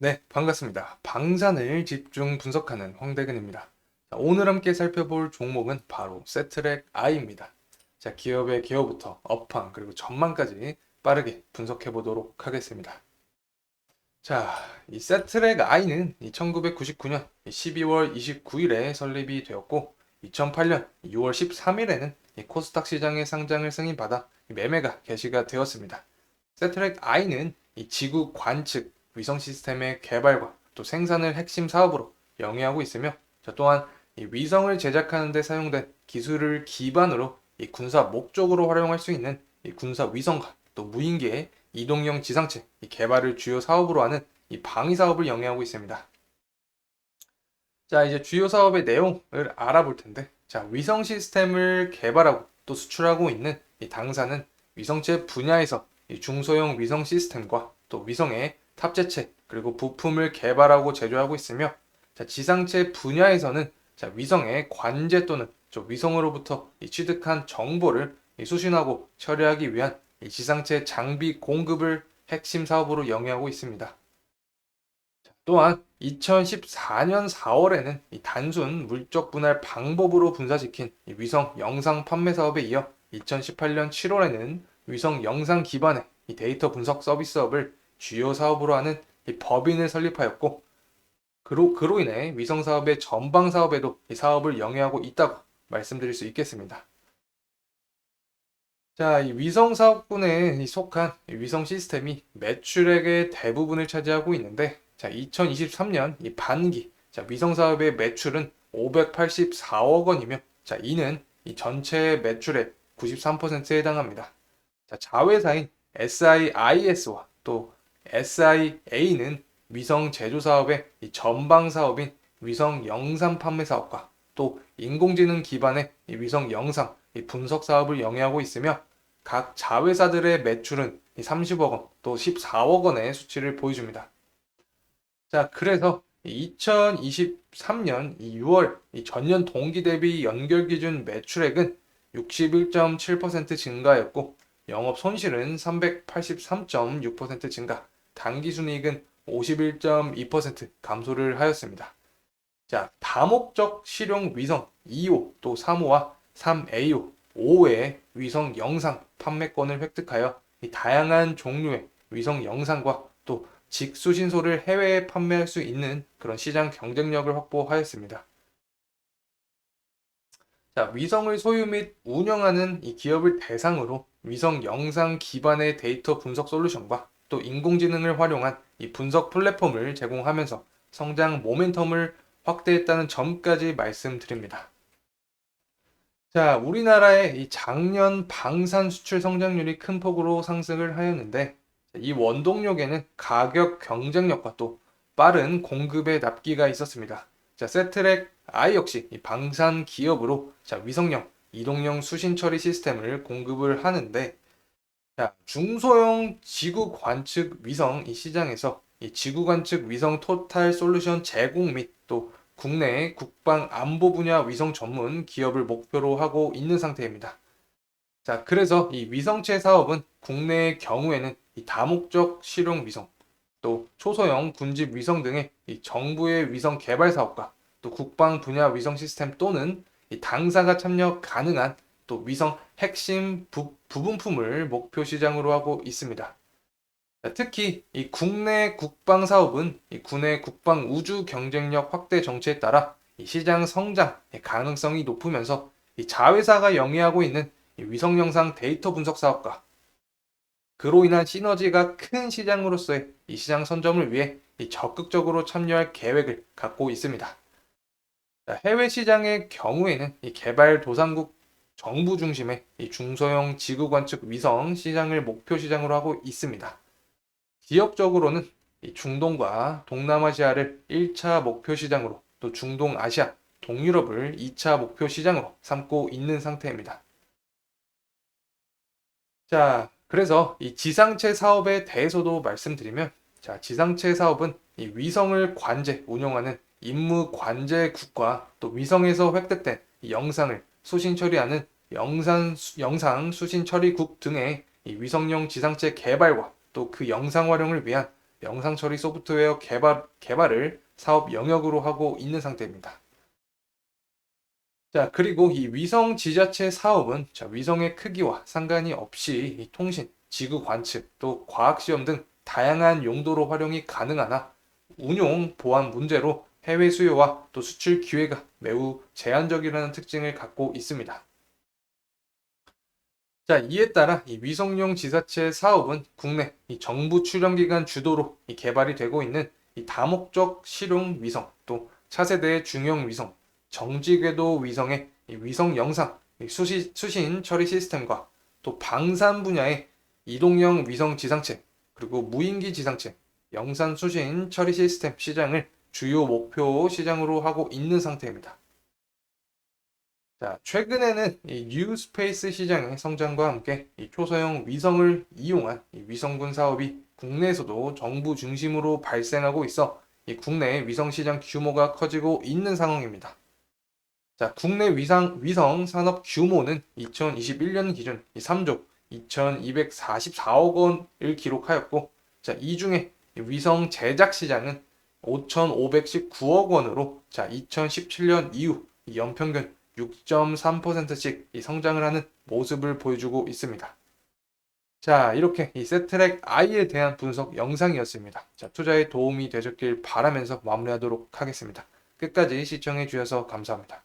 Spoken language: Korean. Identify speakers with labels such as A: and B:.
A: 네, 반갑습니다. 방산을 집중 분석하는 황대근입니다. 자, 오늘 함께 살펴볼 종목은 바로 세트랙 I입니다. 자, 기업의 기업부터 업황 그리고 전망까지 빠르게 분석해 보도록 하겠습니다. 자, 이 세트랙 I는 1999년 12월 29일에 설립이 되었고 2008년 6월 13일에는 코스닥 시장에 상장을 승인받아 매매가 개시가 되었습니다. 세트랙 I는 이 지구 관측 위성 시스템의 개발과 또 생산을 핵심 사업으로 영위하고 있으며 저 또한 이 위성을 제작하는 데 사용된 기술을 기반으로 이 군사 목적으로 활용할 수 있는 이 군사 위성과 또 무인기의 이동형 지상체 이 개발을 주요 사업으로 하는 이 방위 사업을 영위하고 있습니다. 자, 이제 주요 사업의 내용을 알아볼 텐데, 자, 위성 시스템을 개발하고 또 수출하고 있는 이 당사는 위성체 분야에서 이 중소형 위성 시스템과 또 위성의 탑재체 그리고 부품을 개발하고 제조하고 있으며 자, 지상체 분야에서는 자, 위성의 관제 또는 저 위성으로부터 이 취득한 정보를 이 수신하고 처리하기 위한 이 지상체 장비 공급을 핵심 사업으로 영위하고 있습니다. 자, 또한 2014년 4월에는 이 단순 물적 분할 방법으로 분사시킨 이 위성 영상 판매 사업에 이어 2018년 7월에는 위성 영상 기반의 이 데이터 분석 서비스업을 주요 사업으로 하는 이 법인을 설립하였고 그로, 그로 인해 위성 사업의 전방 사업에도 이 사업을 영위하고 있다고 말씀드릴 수 있겠습니다. 자, 이 위성 사업군에 속한 이 위성 시스템이 매출액의 대부분을 차지하고 있는데, 자, 2023년 이 반기, 자, 위성 사업의 매출은 584억 원이며, 자, 이는 이 전체 매출의 93%에 해당합니다. 자, 자회사인 SIIS와 또 SIA는 위성 제조 사업의 이 전방 사업인 위성 영상 판매 사업과 또 인공지능 기반의 이 위성 영상 이 분석 사업을 영위하고 있으며 각 자회사들의 매출은 이 30억 원, 또 14억 원의 수치를 보여줍니다. 자, 그래서 2023년 6월 전년 동기 대비 연결 기준 매출액은 61.7% 증가였고 영업 손실은 383.6% 증가, 단기 순이익은 51.2% 감소를 하였습니다. 자, 다목적 실용 위성 2호 또 3호와 3AO, 5호의 위성 영상 판매권을 획득하여 다양한 종류의 위성 영상과 또 직수신소를 해외에 판매할 수 있는 그런 시장 경쟁력을 확보하였습니다. 자, 위성을 소유 및 운영하는 이 기업을 대상으로 위성 영상 기반의 데이터 분석 솔루션과 또 인공지능을 활용한 이 분석 플랫폼을 제공하면서 성장 모멘텀을 확대했다는 점까지 말씀드립니다. 자, 우리나라의 이 작년 방산 수출 성장률이 큰 폭으로 상승을 하였는데 이 원동력에는 가격 경쟁력과 또 빠른 공급의 납기가 있었습니다. 자, 세트랙 I 역시 이 방산 기업으로 자, 위성형 이동형 수신 처리 시스템을 공급을 하는데 자, 중소형 지구 관측 위성 이 시장에서 이 지구 관측 위성 토탈 솔루션 제공 및 또 국내 국방 안보 분야 위성 전문 기업을 목표로 하고 있는 상태입니다. 자, 그래서 이 위성체 사업은 국내의 경우에는 이 다목적 실용 위성, 또 초소형 군집 위성 등의 이 정부의 위성 개발 사업과 또 국방 분야 위성 시스템 또는 당사가 참여 가능한 또 위성 핵심 부, 부분품을 목표 시장으로 하고 있습니다. 특히 이 국내 국방 사업은 이 군의 국방 우주 경쟁력 확대 정치에 따라 이 시장 성장 가능성이 높으면서 이 자회사가 영위하고 있는 위성 영상 데이터 분석 사업과 그로 인한 시너지가 큰 시장으로서의 이 시장 선점을 위해 적극적으로 참여할 계획을 갖고 있습니다. 해외 시장의 경우에는 이 개발 도상국 정부 중심의 이 중소형 지구 관측 위성 시장을 목표 시장으로 하고 있습니다. 지역적으로는 이 중동과 동남아시아를 1차 목표 시장으로 또 중동 아시아, 동유럽을 2차 목표 시장으로 삼고 있는 상태입니다. 자, 그래서 이 지상체 사업에 대해서도 말씀드리면 자, 지상체 사업은 이 위성을 관제, 운영하는 임무 관제국과 또 위성에서 획득된 영상을 수신 처리하는 영상, 영상 수신 처리국 등의 위성용 지상체 개발과 또 그 영상 활용을 위한 영상 처리 소프트웨어 개발, 개발을 사업 영역으로 하고 있는 상태입니다. 자, 그리고 이 위성 지자체 사업은 자, 위성의 크기와 상관이 없이 이 통신, 지구 관측, 또 과학 시험 등 다양한 용도로 활용이 가능하나 운용 보안 문제로 해외 수요와 또 수출 기회가 매우 제한적이라는 특징을 갖고 있습니다. 자, 이에 따라 이 위성용 지자체 사업은 국내 이 정부 출연기관 주도로 이 개발이 되고 있는 이 다목적 실용 위성, 또 차세대 중형 위성, 정지궤도 위성의 이 위성 영상, 이 수시, 수신 처리 시스템과 또 방산 분야의 이동형 위성 지상체, 그리고 무인기 지상체, 영상 수신 처리 시스템 시장을 주요 목표 시장으로 하고 있는 상태입니다. 자, 최근에는 이뉴 스페이스 시장의 성장과 함께 이 초소형 위성을 이용한 이 위성군 사업이 국내에서도 정부 중심으로 발생하고 있어 이 국내 위성 시장 규모가 커지고 있는 상황입니다. 자, 국내 위상, 위성 산업 규모는 2021년 기준 이 3조 2244억 원을 기록하였고, 자, 이 중에 이 위성 제작 시장은 5,519억 원으로 자, 2017년 이후 이 연평균 6.3%씩 이 성장을 하는 모습을 보여주고 있습니다. 자, 이렇게 이 세트랙 I에 대한 분석 영상이었습니다. 자, 투자에 도움이 되셨길 바라면서 마무리하도록 하겠습니다. 끝까지 시청해 주셔서 감사합니다.